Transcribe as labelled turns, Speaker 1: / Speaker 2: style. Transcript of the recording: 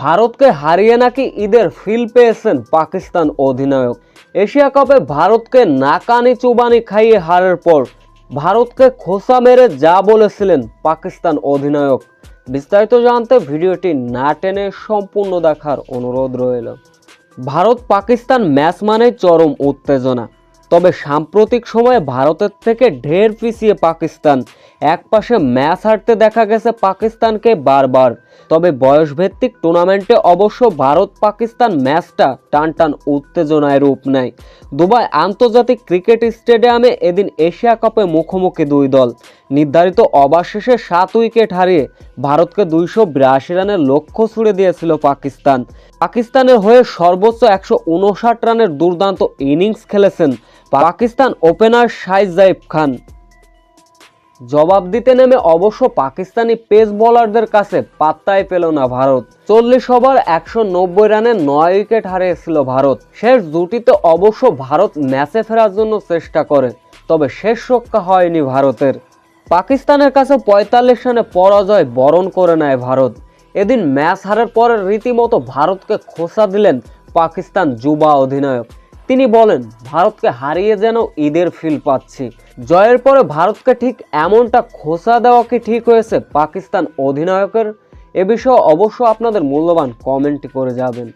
Speaker 1: ভারতকে হারিয়ে নাকি ঈদের ফিল পেয়েছেন পাকিস্তান অধিনায়ক। এশিয়া কাপে ভারতকে নাকানি চুবানি খাইয়ে হারের পর ভারতকে খোসা মেরে যা বলেছিলেন পাকিস্তান অধিনায়ক। বিস্তারিত জানতে ভিডিওটি না টেনে সম্পূর্ণ দেখার অনুরোধ রইল। ভারত পাকিস্তান ম্যাচ মানে চরম উত্তেজনা। তবে সাম্প্রতিক সময়ে ভারতের থেকে ঢের পিছিয়ে পাকিস্তান। একপাশে ম্যাচ হারতে দেখা গেছে পাকিস্তানকে বারবার। তবে বয়সভিত্তিক টুর্নামেন্টে অবশ্য ভারত পাকিস্তান ম্যাচটা টান টান উত্তেজনায় রূপ নেয়। দুবাই আন্তর্জাতিক ক্রিকেট স্টেডিয়ামে এদিন এশিয়া কাপে মুখোমুখি দুই দল। নির্ধারিত ওভার শেষে সাত উইকেট হারিয়ে ভারতকে দুইশো বিরাশি রানের লক্ষ্য ছুড়ে দিয়েছিল পাকিস্তান। পাকিস্তানের হয়ে সর্বোচ্চ একশো উনষাট রানের দুর্দান্ত ইনিংস খেলেছেন পাকিস্তান ওপেনার শাইজ জাইব খান। জবাব দিতে নেমে অবশ্য পাকিস্তানি পেস বোলারদের কাছে পাত্তাই পেল না ভারত। চল্লিশ ওভার একশো নব্বই রানে নয় উইকেট হারিয়েছিল ভারত। শেষ দুটিতে অবশ্য ভারত ম্যাচে ফেরার জন্য চেষ্টা করে, তবে শেষ রক্ষা হয়নি ভারতের। পাকিস্তানের কাছে পঁয়তাল্লিশ রানে পরাজয় বরণ করে নেয় ভারত। এদিন ম্যাচ হারার পরে রীতিমতো ভারতকে খোসা দিলেন পাকিস্তান যুবা অধিনায়ক। তিনি বলেন, ভারতকে হারিয়ে যেন ঈদের ফিল পাচ্ছি। জয়ের পরে ভারতকে ঠিক এমনটা খোসা দেওয়া কি ঠিক হয়েছে পাকিস্তান অধিনায়কের? এ বিষয়ে অবশ্য আপনাদের মূল্যবান কমেন্ট করে যাবেন।